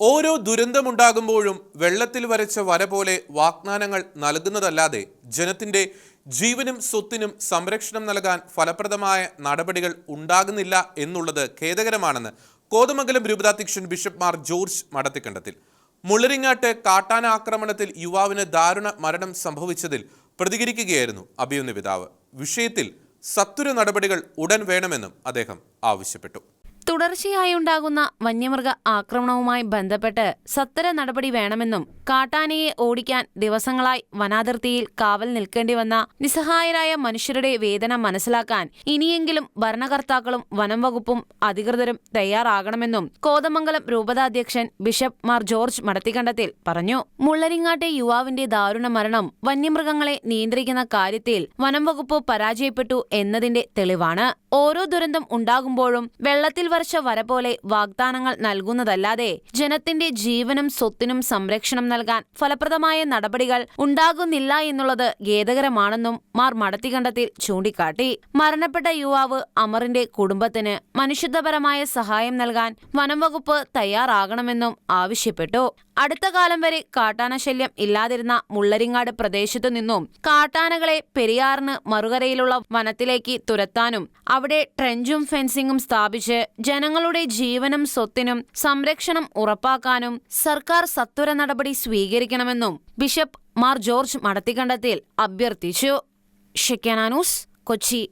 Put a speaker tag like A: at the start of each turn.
A: ഓരോ ദുരന്തമുണ്ടാകുമ്പോഴും വെള്ളത്തിൽ വരച്ച വര പോലെ വാഗ്ദാനങ്ങൾ നൽകുന്നതല്ലാതെ ജനത്തിന്റെ ജീവനും സ്വത്തിനും സംരക്ഷണം നൽകാൻ ഫലപ്രദമായ നടപടികൾ ഉണ്ടാകുന്നില്ല എന്നുള്ളത് ഖേദകരമാണെന്ന് കോതമംഗലം രൂപതാധ്യക്ഷൻ ബിഷപ്പ് മാർ ജോർജ് മടത്തിക്കണ്ടത്തിൽ. മുള്ളരിങ്ങാട്ട് കാട്ടാന ആക്രമണത്തിൽ യുവാവിന് ദാരുണ മരണം സംഭവിച്ചതിൽ പ്രതികരിക്കുകയായിരുന്നു അഭിയുന്ന പിതാവ്. വിഷയത്തിൽ സത്വര നടപടികൾ ഉടൻ വേണമെന്നും അദ്ദേഹം ആവശ്യപ്പെട്ടു.
B: തുടർച്ചയായുണ്ടാകുന്ന വന്യമൃഗ ആക്രമണവുമായി ബന്ധപ്പെട്ട് സത്വര നടപടി വേണമെന്നും കാട്ടാനയെ ഓടിക്കാൻ ദിവസങ്ങളായി വനാതിർത്തിയിൽ കാവൽ നിൽക്കേണ്ടി വന്ന നിസ്സഹായരായ മനുഷ്യരുടെ വേദന മനസ്സിലാക്കാൻ ഇനിയെങ്കിലും ഭരണകർത്താക്കളും വനം വകുപ്പും അധികൃതരും തയ്യാറാകണമെന്നും കോതമംഗലം രൂപതാധ്യക്ഷൻ ബിഷപ്പ് മാർ ജോർജ് മടത്തിക്കണ്ടത്തിൽ പറഞ്ഞു. മുള്ളരിങ്ങാട്ടെ യുവാവിന്റെ ദാരുണ മരണം വന്യമൃഗങ്ങളെ നിയന്ത്രിക്കുന്ന കാര്യത്തിൽ വനം വകുപ്പ് പരാജയപ്പെട്ടു എന്നതിന്റെ തെളിവാണ്. ഓരോ ദുരന്തം ഉണ്ടാകുമ്പോഴും വെള്ളത്തിൽ വരച്ച വര പോലെ വാഗ്ദാനങ്ങൾ നൽകുന്നതല്ലാതെ ജനത്തിന്റെ ജീവനും സ്വത്തിനും സംരക്ഷണം നൽകാൻ ഫലപ്രദമായ നടപടികൾ ഉണ്ടാകുന്നില്ല എന്നുള്ളത് ഖേദകരമാണെന്നും മാർ മടത്തികണ്ടത്തിൽ ചൂണ്ടിക്കാട്ടി. മരണപ്പെട്ട യുവാവ് അമറിന്റെ കുടുംബത്തിന് മനുഷ്യത്വപരമായ സഹായം നൽകാൻ വനംവകുപ്പ് തയ്യാറാകണമെന്നും ആവശ്യപ്പെട്ടു. അടുത്ത കാലം വരെ കാട്ടാന ശല്യം ഇല്ലാതിരുന്ന മുള്ളരിങ്ങാട് പ്രദേശത്തു നിന്നും കാട്ടാനകളെ പെരിയാറിന് മറുകരയിലുള്ള വനത്തിലേക്ക് തുരത്താനും അവിടെ ട്രെഞ്ചും ഫെൻസിംഗും സ്ഥാപിച്ച് ജനങ്ങളുടെ ജീവനും സ്വത്തിനും സംരക്ഷണം ഉറപ്പാക്കാനും സർക്കാർ സത്വര നടപടി സ്വീകരിക്കണമെന്നും ബിഷപ്പ് മാർ ജോർജ് മടത്തിക്കണ്ടത്തിൽ അഭ്യർത്ഥിച്ചു. ഷെക്കാനാനൂസ് കൊച്ചി.